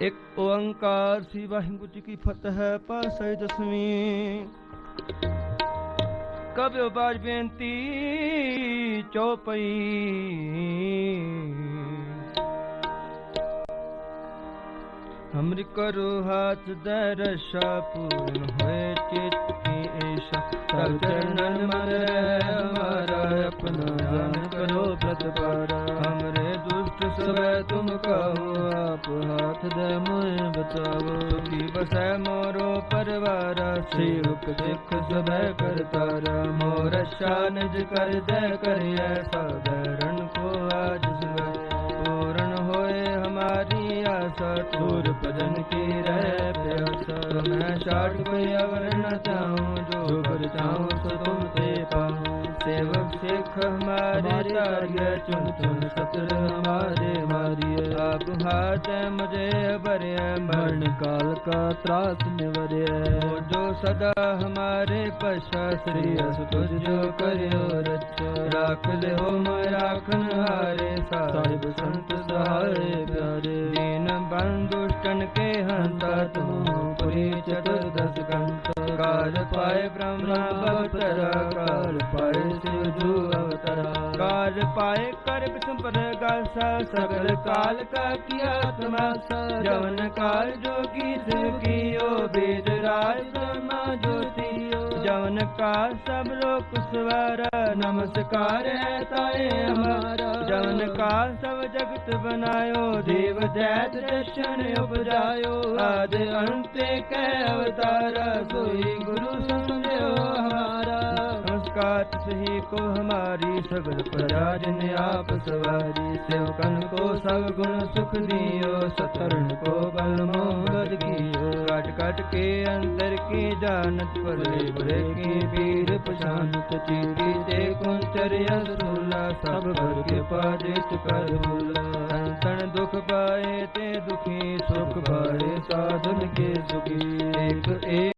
ਇੱਕ ਓੰਕਾਰ ਸ੍ਰੀ ਵਾਹਿਗੁਰੂ ਜੀ ਕੀ ਫਤਿਹ, ਪਾਸੇ ਦਸਵੀਂ। ਕਬਿਓ ਬਾਜ ਬੇਨਤੀ, ਚੋਪਈ। ਹਮਰੀ ਕਰੋ ਹਾਥ ਦਰਸ਼ਾ ਰਸ਼ਾ, ਪੂਰਨ ਹੋਏ ਚਿਤ ਏਸ਼ਾ। ਤਬ ਚਰਨਨ ਮਨ ਦੁਸ਼ਟ ਤੁਮ ਕਹੋ, ਆਪ ਹਾਥ ਦੇ ਮੋਹਿ ਬਚਾਵੋ। ਕੀ ਬਸੈ ਮੋਰੋ ਪਰਵਾਰਾ, ਸੇਵਕ ਸਿੱਖ ਸਭੈ ਕਰਤਾਰਾ। ਮੋਰ ਨਿਜ ਕਰ ਦੇ ਕਰਿਐ ਸਾਧਰਨ ਕੋ ਆਜ ਸਵੈ ਪੂਰਨ ਹੋਏ ਹਮਾਰੀ ਆਸਾ ਤੂਰ ਭਜਨ ਕੀ ਰਹਿ ਪਿਆਸਾ। ਮੈਂ ਛਾੜ ਕੋਈ ਅਵਰ ਨ ਚਾਹੂੰ हमारे तारिय चुन चुन सतर हमारे मारिय आप हाथ मुझे भरे मरण काल का त्रास निवरे हो जो सदा हमारे पशा श्री अस तुझ जो करियो रक्षा राख ले हो मैं राखन हारे साहिब संत सहारे प्यारे दीन बंधु दुष्टन के हंता तुम पुरी चतुर्दश घंटा ਕਰ ਪਾਏ ਬ੍ਰਹਮ ਅਵਤਾਰ ਕਰ ਪਾਏ ਸਿਧੂ ਅਵਤਾਰ। ਕਰ ਪਾਏ ਕਰ ਬਿਸੰਪਰ ਗਲ ਸਗਲ ਕਾਲ ਕਾ ਕੀਆ ਤਮਾਸਾ ਜਵਨ ਕਾਲ ਜੋਗੀ ਸੁਕੀਓ ਬੇਦ ਰਾਜ ਸਮਾ ਜੋ जवन काल सब लोक सवारा नमस्कार है ताए हमारा जवन काल सब जगत बनायो देव दैत दर्शन उपजायो आद अंत कह अवतारा सोई गुरु समझो हमारा नमस्कार सही को हमारी सगल प्रजा जिन आप सवारी सेवकन को सब गुण सुख दियो सतरण को बल मोहद कियो काट काट के अंतर की जानत परे बुरे की वीर पशानत चीरी ते कुंचर यसुला सब भर के पादित कर भूला तन दुख पाए ते दुखी सुख पाए साधन के सुखी एक एक